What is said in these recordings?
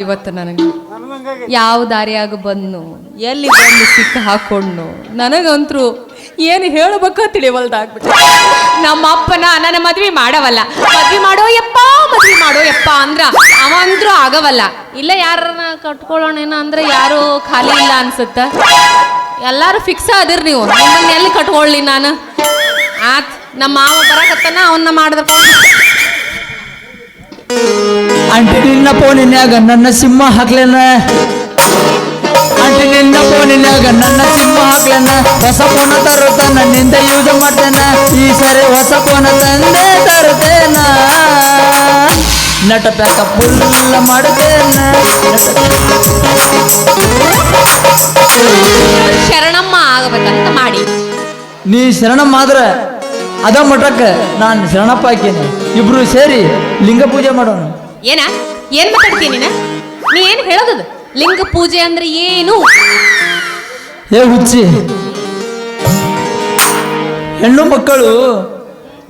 ಇವತ್ತು ನನಗೆ ಯಾವ ದಾರಿಯಾಗ ಬಂದ್ನು? ಎಲ್ಲಿ ಬಂದು ಸಿಕ್ಕ ಹಾಕೊಂಡು ನನಗಂತರೂ ಏನು ಹೇಳಬೇಕ ತಿಳಿವಲ್ದಾಗ್ಬಿಟ್ಟು ನಮ್ಮ ಅಪ್ಪನ ನನ್ನ ಮದ್ವೆ ಮಾಡವಲ್ಲ. ಮದ್ವೆ ಮಾಡೋ ಯಪ್ಪ, ಮದ್ವೆ ಮಾಡೋ ಯಪ್ಪ ಅಂದ್ರ ಅವ ಅಂದ್ರೂ ಆಗವಲ್ಲ. ಇಲ್ಲ ಯಾರನ್ನ ಕಟ್ಕೊಳ್ಳೋಣ ಅಂದ್ರೆ ಯಾರು ಖಾಲಿ ಇಲ್ಲ ಅನ್ಸುತ್ತ? ಎಲ್ಲಾರು ಫಿಕ್ಸ್ ಅದಿರ್ ನೀವು. ನಿಮ್ಮನ್ನ ಎಲ್ಲಿ ಕಟ್ಕೊಳ್ಳಿ ನಾನು? ಆತ್, ನಮ್ಮ ಮಾವ ಬರಕತ್ತನ, ಅವನ್ನ ಮಾಡಿದ್ರ ಅಂಟಿ ನಿನ್ನ ಫೋನಿನ್ಯಾಗ ನನ್ನ ಸಿಂಹ ಹಾಕ್ಲೇನ? ಅಂಟಿ ನಿನ್ನ ಫೋನಿನ್ಯಾಗ ನನ್ನ ಸಿಂಹ ಹಾಕ್ಲೇನ? ಹೊಸ ಫೋನ ತರುತ್ತ ನನ್ನಿಂದ ಯೂಸ್ ಮಾಡ್ತೇನ? ಈ ಸರಿ ಹೊಸ ಫೋನ ತಂದೆ ತರುತ್ತೇನ? ನಟ ಪ್ಯಾಕ ಫುಲ್ಲ ಮಾಡುತ್ತೇನ ಶರಣಮ್ಮ ಆಗಬೇಕಂತ ಮಾಡಿ. ನೀ ಶರಣಮ್ಮ ಆದ್ರೆ ಅದ ಮಠಕ್ಕೆ ನಾನು ಶರಣಪ್ಪ ಹಾಕಿನಿ ಇಬ್ರು ಸೇರಿ ಲಿಂಗ ಪೂಜೆ ಮಾಡೋಣ. ಏನ? ಏನ್ ಮಾತಾಡ್ತೀನಿ ನೀನ? ನೀ ಏನ್ ಹೇಳೋದದು? ಲಿಂಗ ಪೂಜೆ ಅಂದ್ರೆ ಏನು? ಏ ಹುಚ್ಚಿ. ಹೆಣ್ಣು ಮಕ್ಕಳು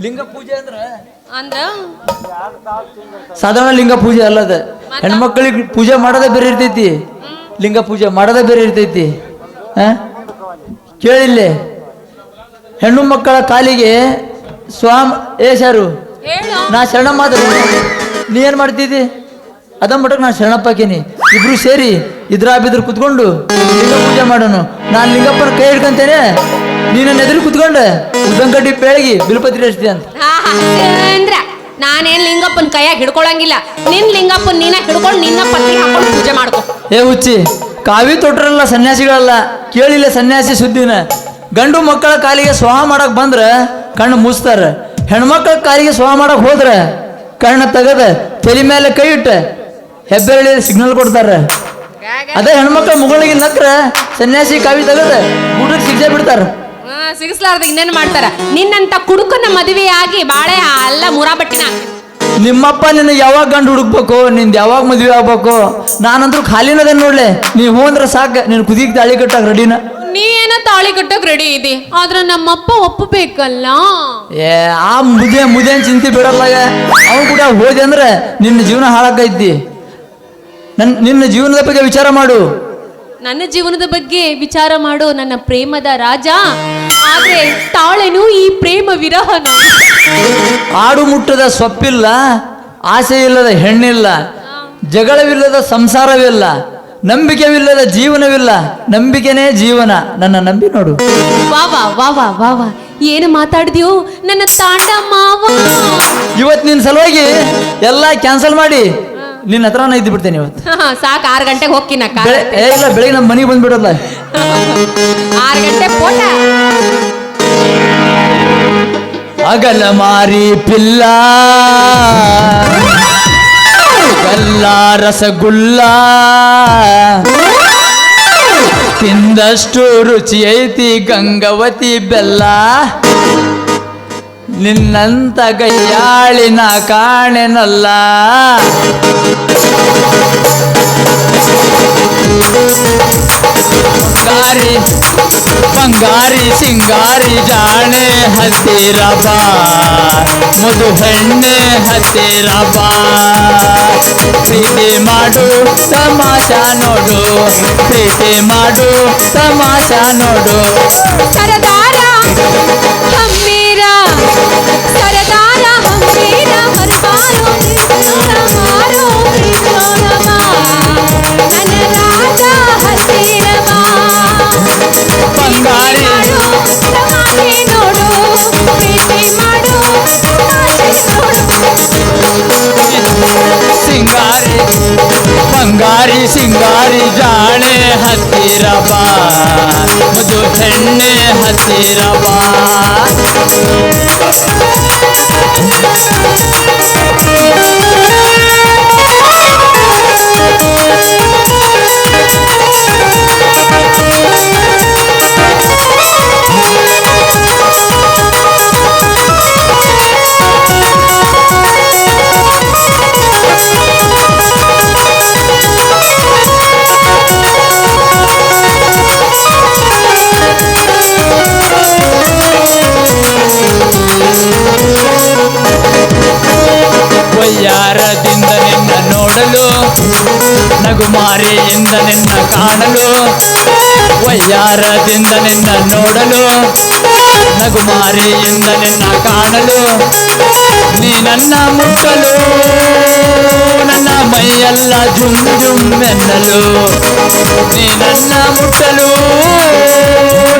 ಲಿಂಗ ಪೂಜೆ ಅಂದ್ರೆ ಅಂದ್ರ? ಸಾಧಾರಣ ಲಿಂಗ ಪೂಜೆ ಅಲ್ಲದ. ಹೆಣ್ಮಕ್ಳಿಗೆ ಪೂಜೆ ಮಾಡೋದೇ ಬೇರೆ ಇರ್ತೈತಿ. ಲಿಂಗ ಪೂಜೆ ಮಾಡೋದೇ ಬೇರೆ ಇರ್ತೈತಿ. ಆ? ಕೇಳಿಲ್ಲೇ? ಹೆಣ್ಣು ಮಕ್ಕಳ ಕಾಲಿಗೆ ಸ್ವಾಮ್ ಏ ಸರು ನಾ ಶರಣಮ್ಮ ಆದ್ರೆ ನೀ ಏನ್ ಮಾಡ್ತಿದ್ದಿ? ಅದನ್ನ ಮಟ್ಟಕ್ಕೆ ನಾನು ಶರಣಪ್ಪ ಹಾಕೀನಿ ಇಬ್ರು ಸೇರಿ ಇದ್ರ ಬಿದ್ರು ಕುತ್ಕೊಂಡು ಲಿಂಗ ಪೂಜೆ ಮಾಡೋಣ ನಾನು ಲಿಂಗಪ್ಪನ ಕೈ ಹಿಡ್ಕಂತೇನೆ ನೀನ ಎದುರು ಕುತ್ಕೊಂಡೆ. ಉದ್ದಂಕಡ್ಡಿ ಪೇಳಿಗೆ ಬಿಲ್ಪತ್ರಿ ಅಷ್ಟೇ ಅಂತ. ಅಂದ್ರ ನಾನೇನ್ ಲಿಂಗಪ್ಪನ ಕೈಯಾಗ ಹಿಡ್ಕೊಳಂಗಿಲ್ಲ. ನಿನ್ ಲಿಂಗಪ್ಪನ ನೀನ ಹಿಡ್ಕೊಂಡು ನಿನ್ನ ಪತ್ನಿ ಹಾಕೊಂಡು ಪೂಜೆ ಮಾಡ್ಕೊ. ಏ ಹುಚ್ಚಿ ಕಾವಿ ತೊಟ್ರಲ್ಲ ಸನ್ಯಾಸಿಗಳಲ್ಲ ಕೇಳಿಲ್ಲ ಸನ್ಯಾಸಿ ಸುದ್ದಿನ. ಗಂಡು ಮಕ್ಕಳ ಕಾಲಿಗೆ ಸ್ವಾಹ ಮಾಡಕ್ ಬಂದ್ರ ಕಣ್ಣು ಮುಚ್ತಾರ. ಹೆಣ್ಮಕ್ಳ ಕಾಲಿಗೆ ಸ್ವಾಹ ಮಾಡಕ್ ಹೋದ್ರ ಕಣ್ಣ ತೆಗದ ತಲೆ ಮೇಲೆ ಕೈ ಇಟ್ಟ ಹೆಬ್ಬೆರಳಿ ಸಿಗ್ನಲ್ ಕೊಡ್ತಾರ. ಅದೇ ಹೆಣ್ಮಕ್ಳು ಮುಗಳಿಗೆ ನಕ್ರ ಸನ್ಯಾಸಿ ಕಾವಿ ತೆಗದ ಗುಡಕ್ ಸಿಗ್ಜೆ ಬಿಡ್ತಾರ. ಸಿಗಿಸ್ಲಾರ್ದ ಇನ್ನೇನ್ ಮಾಡ್ತಾರ? ನಿನ್ನಂತ ಕುಡುಕನ ಮದುವೆ ಆಗಿ ಬಾಳೆ ಅಲ್ಲ ಮೂರಾ ಬಟ್ಟಿನ ನಿಮ್ಮಪ್ಪ ನಿನ್ನ ಯಾವಾಗ ಗಂಡು ಹುಡುಕ್ಬೇಕು ನಿಂದ ಯಾವಾಗ ಮದ್ವೆ ಆಗ್ಬೇಕು? ನಾನಂತೂ ಖಾಲಿನದೇನು ನೋಡ್ಲೆ. ನೀವು ಅಂದ್ರೆ ಸಾಕು ನೀನು ಕುದಿಗೆ ತಾಳಿ ಕಟ್ಟಾಗ ರೆಡಿನ ನೀ ಏನ ತಾಳಿ ಕಟ್ಟಕ್ ರೆಡಿ ಇದೆ. ಆದ್ರ ನಮ್ಮಪ್ಪ ಒಪ್ಪಬೇಕಲ್ಲ? ಏ ಆ ಮುದೆ ಮುದೆ ಚಿಂತೆ ಬಿಡಲ್ಲ ಅವನು ಕೂಡ ಹೋದೆ ಅಂದ್ರೆ ನಿನ್ನ ಜೀವನ ಹಾಳಾಕೈತಿ ನನ್ ನಿನ್ನ ಜೀವನದ ಬಗ್ಗೆ ವಿಚಾರ ಮಾಡು. ನನ್ನ ಜೀವನದ ಬಗ್ಗೆ ವಿಚಾರ ಮಾಡು ನನ್ನ ಪ್ರೇಮದ ರಾಜ. ಆದ್ರೆ ತಾಳೆನು ಈ ಪ್ರೇಮ ವಿರಹನು. ಆಡು ಮುಟ್ಟದ ಸೊಪ್ಪಿಲ್ಲ ಆಸೆ ಇಲ್ಲದ ಹೆಣ್ಣಿಲ್ಲ ಜಗಳವಿಲ್ಲದ ಸಂಸಾರವಿಲ್ಲ. ನಂಬಿಕೆವಿಲ್ಲದ ಜೀವನವಿಲ್ಲ. ನಂಬಿಕೆನೇ ಜೀವನ. ನನ್ನ ನಂಬಿ ನೋಡು. ವಾ ವಾ ವಾ ವಾ ವಾ ವಾ. ಏನು ಮಾತಾಡಿದ್ಯೋ? ನನ್ನ ತಾಂಡ ಮಾವ. ಇವತ್ತು ನಿನ್ನ ಸಲುವಾಗಿ ಎಲ್ಲ ಕ್ಯಾನ್ಸಲ್ ಮಾಡಿ ನಿನ್ನ ಹತ್ರ ಇದ್ದು ಬಿಡ್ತೇನೆ ಇವತ್ತು. ಸಾಕು ಆರು ಗಂಟೆಗೆ ಬೆಳೆ ಏ ಇಲ್ಲ ಬೆಳಿಗ್ಗೆ ನಮ್ಮ ಮನೆಗೆ ಬಂದ್ಬಿಡಲ್ಲ ಆರು ಗಂಟೆ ಪೋಟ. ಅಗಲ ಮಾರಿ ಪಿಲ್ಲ. ಗಲ್ಲ ರಸಗುಲ್ಲ ತಿಂದಷ್ಟು ರುಚಿ ಐತಿ ಗಂಗವತಿ ಬೆಲ್ಲ. ನಿನ್ನಂತ ಗೈಯಾಳಿನ ಕಾಣೆನಲ್ಲ. ಬಂಗಾರಿ ಬಂಗಾರಿ, ಸಿಂಗಾರಿ, ಜಾಣೆ ಹತ್ತಿರ ಬಾ. ಮಧು ಹೆಣ್ಣೆ ಹತ್ತಿರ ಬಾ. ಪ್ರೀತಿ ಮಾಡು, ತಮಾಷಾ ನೋಡು. ಪ್ರೀತಿ ಮಾಡು, ತಮಾಷಾ ನೋಡು. हरी सिंगारी जाने हतीराबा मुझो ठंडे हतीराबा Thank ವಿಚಾರದಿಂದ ನಿನ್ನ ನೋಡಲು ನಗುಮಾರಿಯಿಂದ ನಿನ್ನ ಕಾಣಲು ವಯ್ಯಾರದಿಂದ ನಿನ್ನ ನೋಡಲು ನಗುಮಾರಿಯಿಂದ ನಿನ್ನ ಕಾಣಲು ನೀ ನನ್ನ ಮುಟ್ಟಲು ನನ್ನ ಮೈಯೆಲ್ಲ ಜುಮ್ ಜುಮ್ ಎನ್ನಲು ನೀ ನನ್ನ ಮುಟ್ಟಲು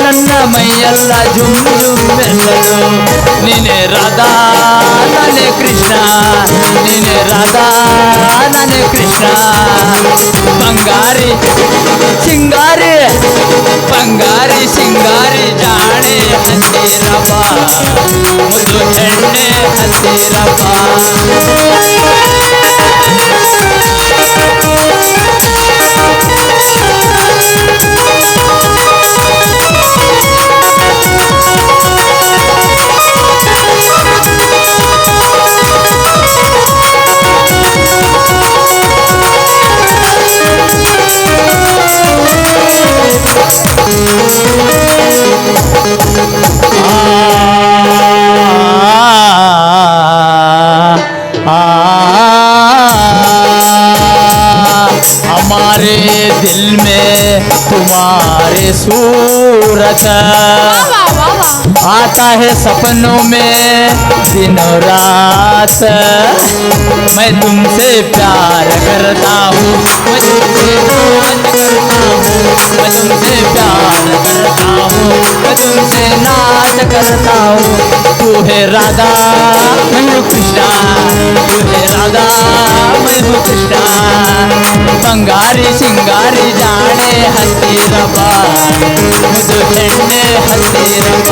ನನ್ನ ಮೈಯೆಲ್ಲ ಜುಮ್ ಜುಮ್ ಎನ್ನಲು ನೀನೇ ರಾಧಾ ನಾನೇ ಕೃಷ್ಣ ನೀನೆ ರಾಧಾ ನಾನೇ ಕೃಷ್ಣ ಬಂಗಾರಿ ಸಿಂಗಾರಿ ಬಂಗಾರಿ ಸಿಂಗಾರಿ ಜಾಣೆ दिल में तुम्हारे सूरत। आता है सपनों में दिन रात। मैं तुमसे प्यार करता हूँ। मैं तुमसे प्यार करता हूँ। मैं तुमसे प्यार करता हूँ। मैं तुमसे नाच करता हूँ। तू है राधा मैं हूँ कृष्णा। तू है राधा मैं हूँ कृष्णा। ಬಂಗಾರಿ ಸಿಂಗಾರಿ ಜಾಣೆ ಹತ್ತಿರಪ್ಪ. ಮುದು ಹೆಣ್ಣೆ ಹತ್ತಿರಪ್ಪ.